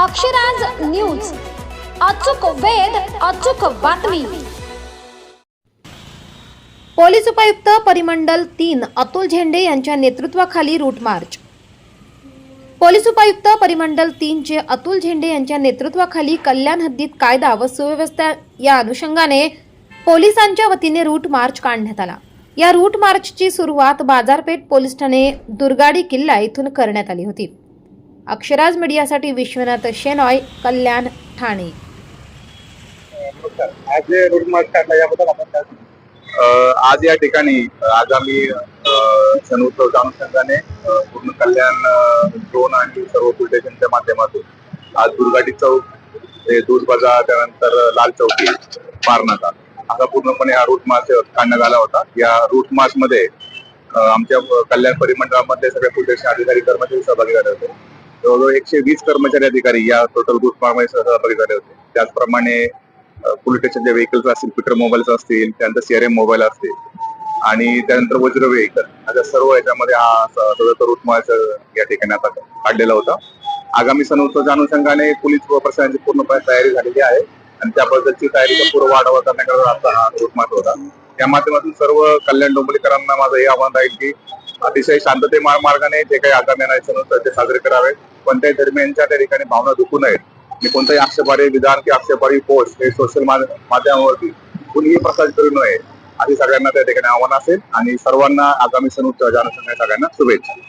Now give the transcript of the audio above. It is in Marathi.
अक्षराज न्यूज. अचूक वेध अचूक बातमी. पोलीस उपायुक्त परिमंडल तीन अतुल झेंडे यांच्या नेतृत्वाखाली रूट मार्च. पोलीस उपायुक्त परिमंडल तीनचे अतुल झेंडे यांच्या नेतृत्वाखाली कल्याण हद्दीत कायदा व सुव्यवस्था या अनुषंगाने पोलिसांच्या वतीने रूट मार्च काढण्यात आला. या रूट मार्चची सुरुवात बाजारपेठ पोलीस ठाणे दुर्गाडी किल्ला इथून करण्यात आली होती. अक्षराज मीडियासाठी विश्वनाथ शेनॉय कल्याण ठाणे. आज जे रोड मार्च काढला याबद्दल आपण काय सांगू? अ, आज या ठिकाणी आगामी अ, सण उत्सवच्या अनुषंगाने पूर्ण कल्याण अ, ड्रोन आणि सर्व पोलीस स्टेशनच्या माध्यमातून आज दुर्गाटी चौक ते दूध बाजार त्यानंतर लाल चौकी पारनाका असा पूर्णपणे हा रूट मार्च काढण्यात आला होता. या रूट मार्च मध्ये आमच्या कल्याण परिमंडळामध्ये सगळे स्टेशन अधिकारी कर्मचारी सहभागी झाले होते. जवळजवळ एकशे वीस कर्मचारी अधिकारी या टोटल रूट मार्च सहभागी झाले होते. त्याचप्रमाणे पोलीस स्टेशनच्या व्हेकल्स असतील पीटर मोबाईल्स असतील त्यानंतर सीआरएम मोबाईल असतील आणि त्यानंतर वज्र व्हेकल अशा सर्व याच्यामध्ये हा स- रूट या ठिकाणी आता काढलेला होता. आगामी सण उत्सवाच्या अनुषंगाने पोलीस व प्रशासनाची पूर्णपणे तयारी झालेली आहे आणि त्याबद्दलची तयारीचा पूर्व आढावा करण्याकरता आता हा रूट मार्च होता. त्या माध्यमातून सर्व कल्याण डोंबलीकरांना माझं हे आव्हान राहील की अतिशय शांतते मार्गाने जे काही आगामी आणायचं सण ते साजरे करावे. कोणत्याही धर्मियांच्या त्या ठिकाणी भावना दुखू नयेत. आणि कोणताही आक्षेपारी विधान किंवा आक्षेपारी पोस्ट हे सोशल माध्यमावरती कुणीही प्रसारित करू नये. अशी सगळ्यांना त्या ठिकाणी आव्हान असेल आणि सर्वांना आगामी सण उत्सवाच्या अनुषंगाने सगळ्यांना शुभेच्छा.